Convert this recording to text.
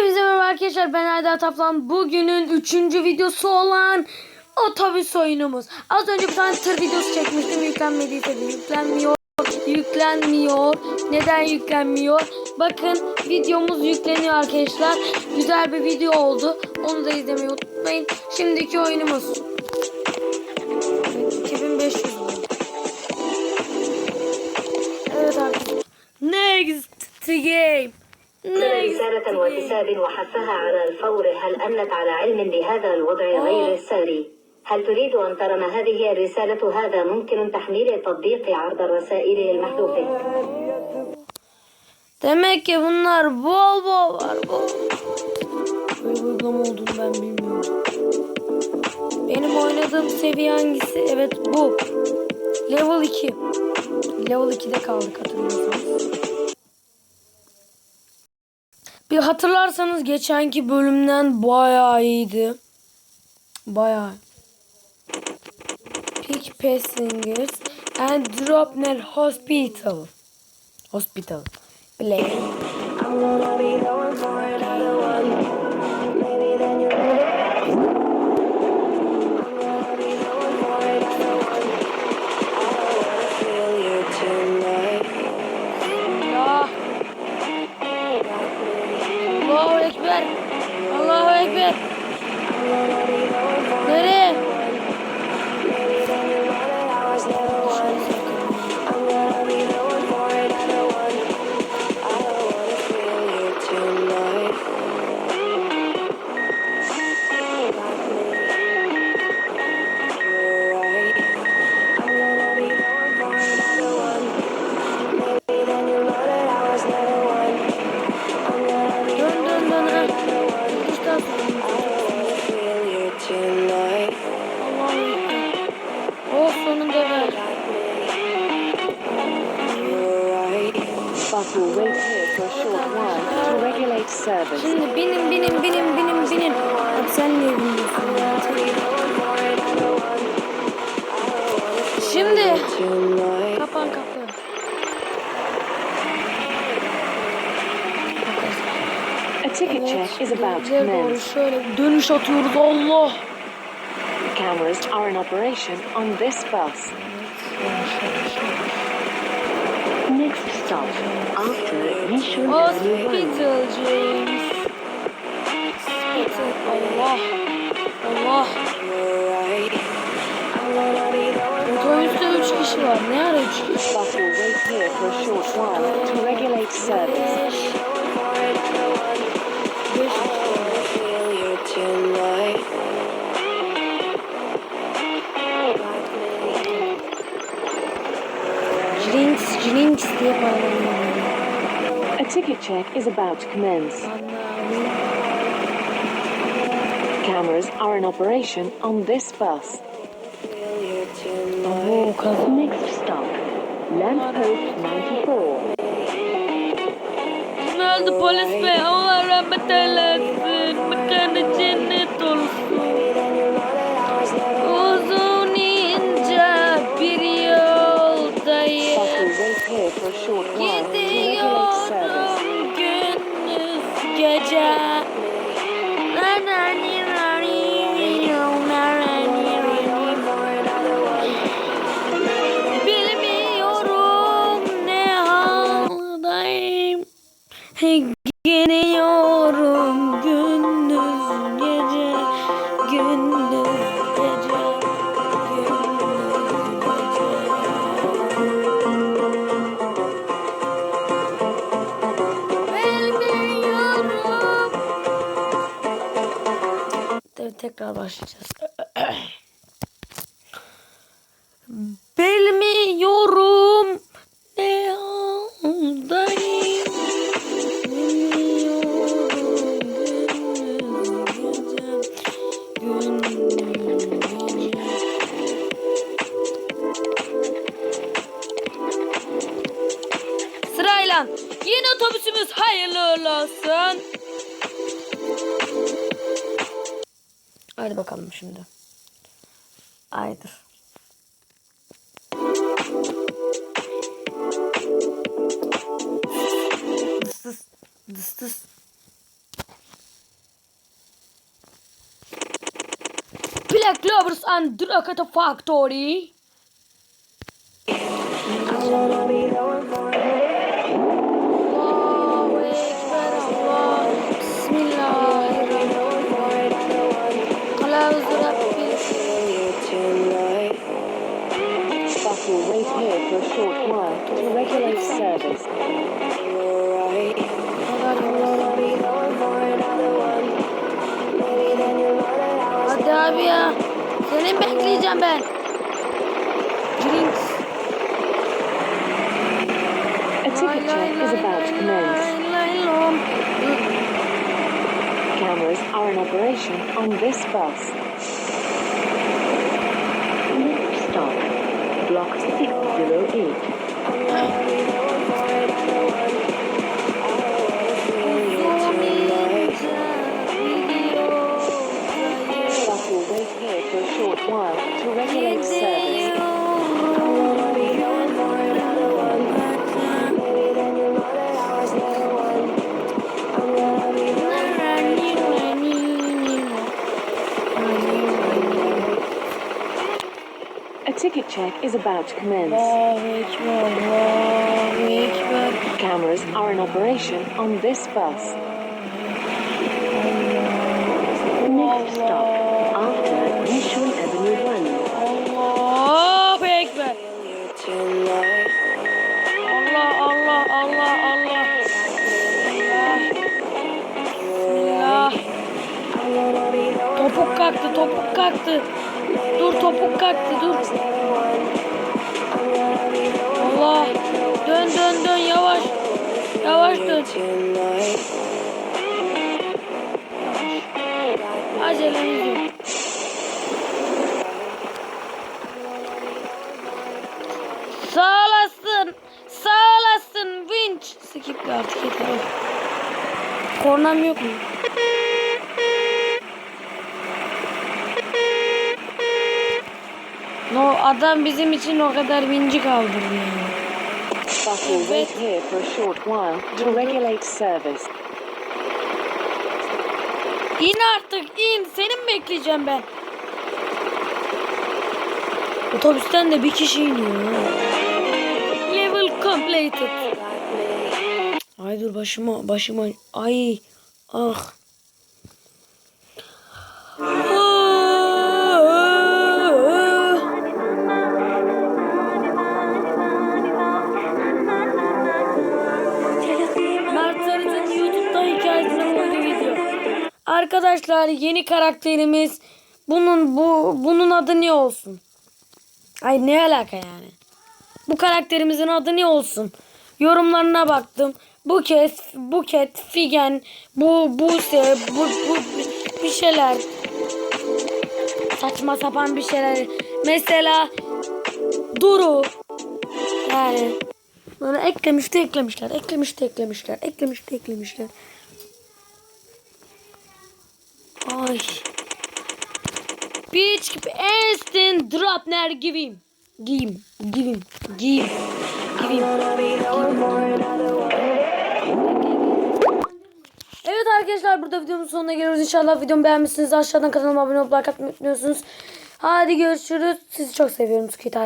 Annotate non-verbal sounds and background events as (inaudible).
Hepinize merhaba arkadaşlar ben Ayda Taplan. Bugünün üçüncü videosu olan otobüs oyunumuz. Az önce bir tane tır videosu çekmiştim. Yüklenmediyse de yüklenmiyor. Yüklenmiyor. Neden yüklenmiyor? Bakın videomuz yükleniyor arkadaşlar. Güzel bir video oldu. Onu da izlemeyi unutmayın. Şimdiki oyunumuz. Evet, 2500 lira. Evet arkadaşlar. Next game. رسالة. واتساب وحثها على الفور هل أنت على علم بهذا الوضع غير الساري؟ هل تريد أن ترى ما هذه الرسالة هذا ممكن تحميل تطبيق عرض الرسائل المحذوفة Demek ki bunlar bol bol var bol. Böyle uygulama olduğunu ben bilmiyorum. Benim oynadığım seviye hangisi? Evet bu. Level 2. Level 2'de kaldık hatırlıyorsanız. Bir hatırlarsanız geçenki bölümden bayağı iyiydi. Bayağı. Peak Passengers and Dropner Hospital. Hospital. Play. Şimdi binin binin binin binin binin. Abi sen niye biniyorsun ya? Şimdi kapan kapı. A ticket check is about to commence. şöyle dönüş atıyoruz Allah. Cameras are in operation on this bus. Next stop, Hospital James. Hospital Allah. Allah. Otobüste 3 kişi var. Ne ara 3 kişi? Bus check is about to commence. Cameras are in operation on this bus. Bu. Next stop, lamppost 94. Nerede polis bey? Allah rahmet eylesin. Tekrar başlayacağız. (clears throat) Bilmiyorum ne gece. Sırayla yeni otobüsümüz hayırlı olsun. Haydi bakalım şimdi. Haydi. Dıs dıs. Dıs dıs. Black Lovers and Drakato Factory. Wait here for a short while to regulate service. Hadi abi ya. Seni bekleyeceğim ben. Drinks. A ticket check is about to commence. Cameras are in operation on this bus. Stop, Block 608. ticket check is about to commence. Cameras are in operation on this bus. Next stop, after Yishun Avenue 1. Allahu Ekber. Allah Allah Allah Allah. Allah. Bismillah. Topuk kalktı topuk kalktı. Dur topuk kalktı dur. Yavaş dön. Acelemiz yok. Sağ olasın. Sağ olasın vinç. Skip artık yeter. Kornam yok mu? No adam bizim için o kadar vinci kaldırdı yani. Bus will wait here for a short while to regulate service. İn artık in. Seni mi bekleyeceğim ben? Otobüsten de bir kişi iniyor. Level completed. Ay dur başıma başıma. Ay ah. Arkadaşlar yeni karakterimiz bunun bu bunun adı ne olsun? Ay ne alaka yani? Bu karakterimizin adı ne olsun? Yorumlarına baktım. Buket, Buket, Figen, bu Buse, bu, bu bir şeyler. Saçma sapan bir şeyler. Mesela Duru. Yani böyle eklemiş de eklemişler. Eklemiş de eklemişler. Eklemiş de eklemişler. Ay. Bitch instant drop ner giving. Give, give, give, give. Evet arkadaşlar burada videomuzun sonuna geliyoruz. İnşallah videomu beğenmişsiniz. Aşağıdan kanalıma abone olup like atmayı unutmuyorsunuz. Hadi görüşürüz. Sizi çok seviyorum. Sukit